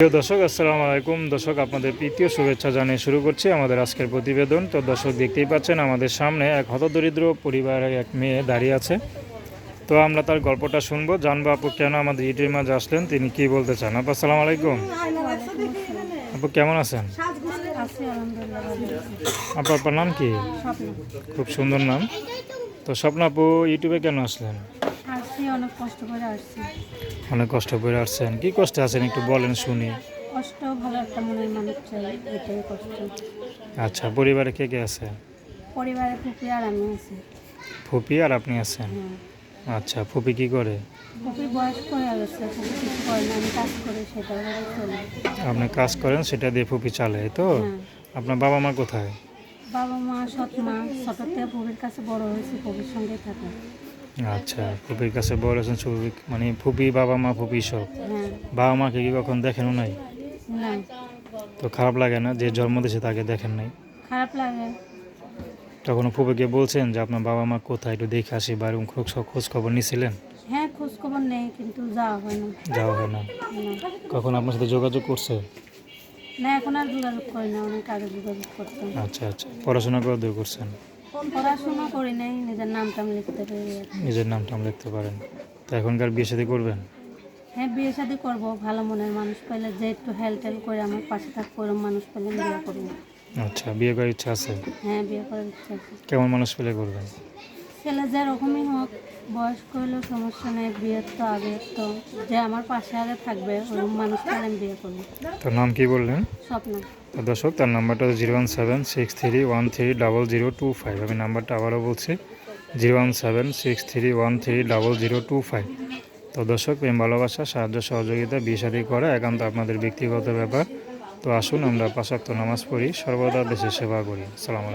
প্রিয় দর্শক আসসালামু আলাইকুম। দর্শক আপনাদের তৃতীয় শুভেচ্ছা জানিয়ে শুরু করছি আমাদের আজকের প্রতিবেদন। তো দর্শক দেখতেই পাচ্ছেন আমাদের সামনে এক হতদরিদ্র পরিবারের এক মেয়ে দাঁড়িয়ে আছে। তো আমরা তার গল্পটা শুনব। জানব আপু কেন আমাদের ইউটিউবের মাঝে আসলেন? তিনি কি বলতে চান? আপু আসসালামু আলাইকুম। আপু কেমন আছেন? আপু আপনার নাম কি? খুব সুন্দর নাম। তো স্বপ্ন আপু ইউটিউবে কেন আসলেন? অনেক কষ্ট করে আসছি। অনেক কষ্ট করে আসছেন। কি কষ্টে আছেন একটু বলেন শুনি। কষ্ট ভালো একটা মনের মানুষ চাই এটাই কষ্ট। আচ্ছা পরিবারে কে কে আছে? পরিবারে ফুপি আর আমি আছি। ফুপি আর আপনি আছেন? হ্যাঁ। আচ্ছা ফুপি কি করে? ফুপি বয়স হয়ে গেছে ফুপি কিছু করে না আমি কাজ করি সেটা চলি। আপনি কাজ করেন সেটা দিয়ে ফুপি চালে তো? হ্যাঁ। আপনার বাবা মা কোথায়? বাবা মা সৎ মা ছোট থেকে ফুপির কাছে বড় হয়েছে ফুপির সঙ্গে থাকে। আচ্ছা ফুপির কাছে বড় আছেন ফুপি মানে ফুপি বাবা মা ফুপি সব। হ্যাঁ। বাবা মাকে কি কখন দেখেনও নাই? তো খারাপ লাগে না যে জন্ম দিয়েছে তাকে দেখেন নাই? খারাপ লাগে। তখন ফুপিকে বলছেন যে আপনার বাবা মা কোথায় একটু দেখে আসি বা এরকম খোঁজ খোঁজ খবর নিয়েছিলেন হ্যাঁ খোঁজ খবর নেই কিন্তু যাওয়া হয় না। যাওয়া হয় না। না। কখন আপনার সাথে যোগাযোগ করছে? না এখন আর যোগাযোগ করি না অনেক আগে যোগাযোগ করতাম। আচ্ছা আচ্ছা। পড়াশোনা করে দূর করছেন? পড়াশোনা করি নাই নিজের নাম টাম লিখতে পারি নিজের নাম টাম লিখতে পারেন। তো এখনকার বিয়ে শাদী করবেন? হ্যাঁ বিয়ে শাদী করব ভালো মনের মানুষ পেলে যে একটু হেল্প টেল করে আমার পাশে থাকব করে মানুষ পেলে বিয়ে করব। আচ্ছা বিয়ে করার ইচ্ছা আছে? হ্যাঁ বিয়ে করার ইচ্ছা আছে। কেমন মানুষ পেলে করবেন? ছেলে যেরকমই হোক বয়স্ক হলেও সমস্যা নেই বিয়ের তো আগে তো যে আমার পাশে আগে থাকবে ওরকম মানুষ আমি বিয়ে করব তার নাম কি বললেন? স্বপ্ন। দর্শক তার নাম্বারটা zero one seven six three one three double zero two five. আমি নাম্বারটা আবারও বলছি zero one seven six three one three double zero two five. তো দর্শক প্রেম ভালোবাসা সাহায্য সহযোগিতা বিয়ে শাদী করা একান্ত আপনাদের ব্যক্তিগত ব্যাপার। তো আসুন আমরা পাশাক্ত নামাজ পড়ি সর্বদা দেশের সেবা করি। সালাম